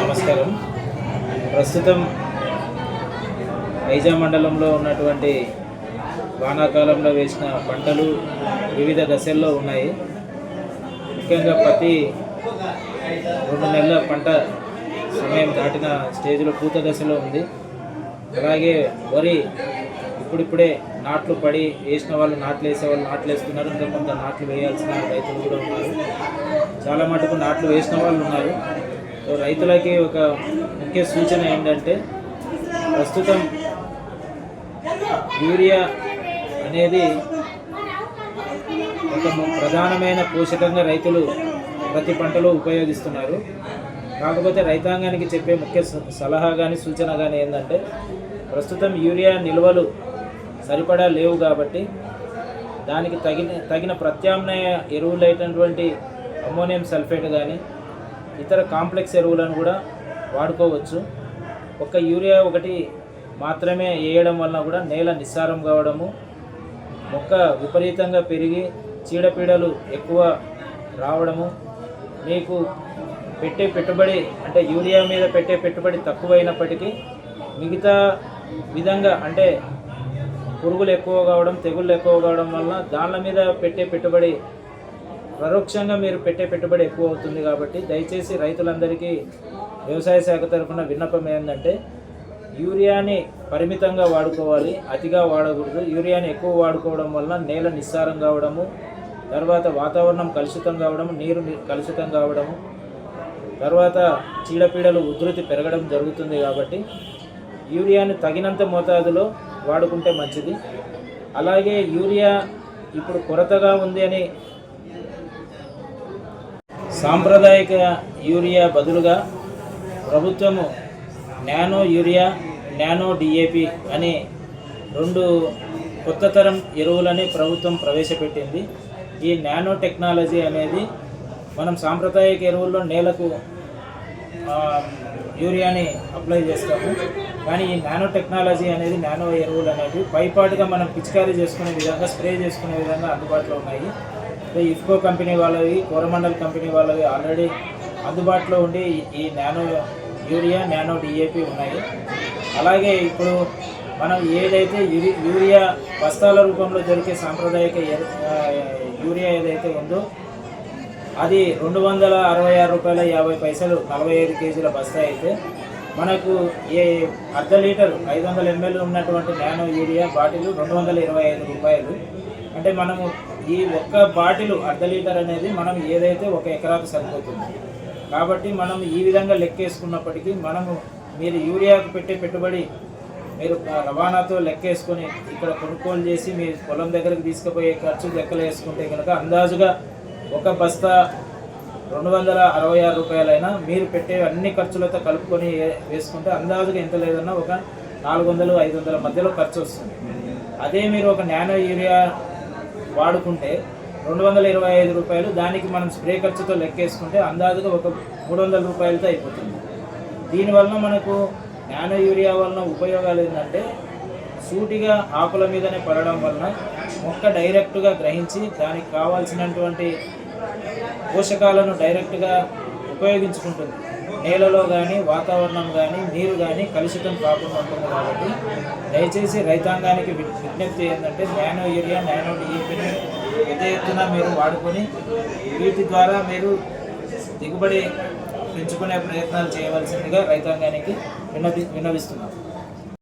నమస్కారం. ప్రస్తుతం ఐజా మండలంలో ఉన్నటువంటి వానాకాలంలో వేసిన పంటలు వివిధ దశల్లో ఉన్నాయి. ముఖ్యంగా ప్రతి రెండు నెలల పంట సమయం దాటిన స్టేజ్లో పూత దశలో ఉంది. అలాగే వరి ఇప్పుడిప్పుడే నాట్లు పడి వేసిన వాళ్ళు నాట్లు వేసే వాళ్ళు నాట్లు వేస్తున్నారు. ఇంకా కొంత నాట్లు వేయాల్సిన రైతులు కూడా ఉన్నారు. చాలా మటుకు నాట్లు వేసిన వాళ్ళు ఉన్నారు. సో రైతులకి ఒక ముఖ్య సూచన ఏంటంటే ప్రస్తుతం యూరియా అనేది ఒక ప్రధానమైన పోషకంగా రైతులు ప్రతి పంటలో ఉపయోగిస్తున్నారు. కాకపోతే రైతాంగానికి చెప్పే ముఖ్య స- సలహా కానీ సూచన కానీ ఏంటంటే ప్రస్తుతం యూరియా నిల్వలు సరిపడా లేవు కాబట్టి దానికి తగిన తగిన ప్రత్యామ్నాయ ఎరువులు అయినటువంటి అమ్మోనియం సల్ఫేట్ కానీ ఇతర కాంప్లెక్స్ ఎరువులను కూడా వాడుకోవచ్చు. ఒక యూరియా ఒకటి మాత్రమే వేయడం వలన కూడా నేల నిస్సారం కావడము మొక్క విపరీతంగా పెరిగి చీడపీడలు ఎక్కువ రావడము మీకు పెట్టే పెట్టుబడి అంటే యూరియా మీద పెట్టే పెట్టుబడి తక్కువైనప్పటికీ మిగతా విధంగా అంటే పురుగులు ఎక్కువ కావడం తెగుళ్ళు ఎక్కువ కావడం వలన దానిల మీద పెట్టే పెట్టుబడి పరోక్షంగా మీరు పెట్టే పెట్టుబడి ఎక్కువ అవుతుంది కాబట్టి దయచేసి రైతులందరికీ వ్యవసాయ శాఖ తరఫున విన్నపం ఏంటంటే యూరియాని పరిమితంగా వాడుకోవాలి అతిగా వాడకూడదు. యూరియాని ఎక్కువ వాడుకోవడం వలన నేల నిస్సారం కావడము తర్వాత వాతావరణం కలుషితం కావడం నీరు కలుషితం కావడము తర్వాత చీడపీడలు ఉధృతి పెరగడం జరుగుతుంది కాబట్టి యూరియాని తగినంత మోతాదులో వాడుకుంటే మంచిది. అలాగే యూరియా ఇప్పుడు కొరతగా ఉంది అని సాంప్రదాయిక యూరియా బదులుగా ప్రభుత్వము నానో యూరియా నానో డిఏపి అనే రెండు కొత్త తరం ఎరువులని ప్రభుత్వం ప్రవేశపెట్టింది. ఈ నానో టెక్నాలజీ అనేది మనం సాంప్రదాయిక ఎరువుల్లో నేలకు యూరియాని అప్లై చేస్తాము. కానీ ఈ నానో టెక్నాలజీ అనేది నానో ఎరువులు అనేవి పైపాటుగా మనం పిచికారీ చేసుకునే విధంగా స్ప్రే చేసుకునే విధంగా అందుబాటులో ఉన్నాయి. అంటే ఇఫ్కో కంపెనీ వాళ్ళవి కోరమండల్ కంపెనీ వాళ్ళవి ఆల్రెడీ అందుబాటులో ఉండి ఈ- నానో యూరియా నానో డిఏపి ఉన్నాయి. అలాగే ఇప్పుడు మనం ఏదైతే యూరి- యూరియా బస్తాల రూపంలో దొరికే సాంప్రదాయక యూరియా ఏదైతే ఉందో అది రెండు వందల అరవై ఆరు రూపాయల యాభై పైసలు నలభై ఐదు కేజీల బస్తా అయితే మనకు ఏ అర్ధ లీటర్ ఐదు వందల ఎంఎల్ ఉన్నటువంటి నానో యూరియా బాటిల్ రెండు వందల ఇరవై ఐదు రూపాయలు. అంటే మనము ఈ ఒక్క బాటిల్ అర్ధ లీటర్ అనేది మనం ఏదైతే ఒక ఎకరాకు సరిపోతుంది. కాబట్టి మనం ఈ విధంగా లెక్కేసుకున్నప్పటికీ మనము మీరు యూరియాకు పెట్టే పెట్టుబడి మీరు రవాణాతో లెక్కేసుకొని ఇక్కడ కొనుగోలు చేసి మీ పొలం దగ్గరకు తీసుకుపోయే ఖర్చు లెక్కలు వేసుకుంటే కనుక అందాజుగా ఒక బస్తా రెండు వందల అరవై ఆరు రూపాయలైనా మీరు పెట్టే అన్ని ఖర్చులతో కలుపుకొని వేసుకుంటే అందాజుగా ఎంత లేదన్నా ఒక నాలుగు వందలు ఐదు వందల మధ్యలో ఖర్చు వస్తుంది. అదే మీరు ఒక నానో యూరియా వాడుకుంటే రెండు వందల ఇరవై ఐదు రూపాయలు దానికి మనం స్ప్రే ఖర్చుతో లెక్కేసుకుంటే అందాజుగా ఒక మూడు వందల రూపాయలతో అయిపోతుంది. దీనివల్ల మనకు నానో యూరియా వలన ఉపయోగాలు ఏంటంటే సూటిగా ఆకుల మీదనే పడడం వలన మొక్క డైరెక్ట్గా గ్రహించి దానికి కావాల్సినటువంటి పోషకాలను డైరెక్ట్గా ఉపయోగించుకుంటుంది. నేలలో కానీ వాతావరణం కానీ నీరు కానీ కలుషితం కాకుండా ఉంటుంది కాబట్టి దయచేసి రైతాంగానికి విజ్ఞప్తి ఏంటంటే నానో యూరియా నానో డిఏపిని పెద్ద ఎత్తున మీరు వాడుకొని వీటి ద్వారా మీరు దిగుబడి పెంచుకునే ప్రయత్నాలు చేయవలసిందిగా రైతాంగానికి విన్నవి విన్నవిస్తున్నాం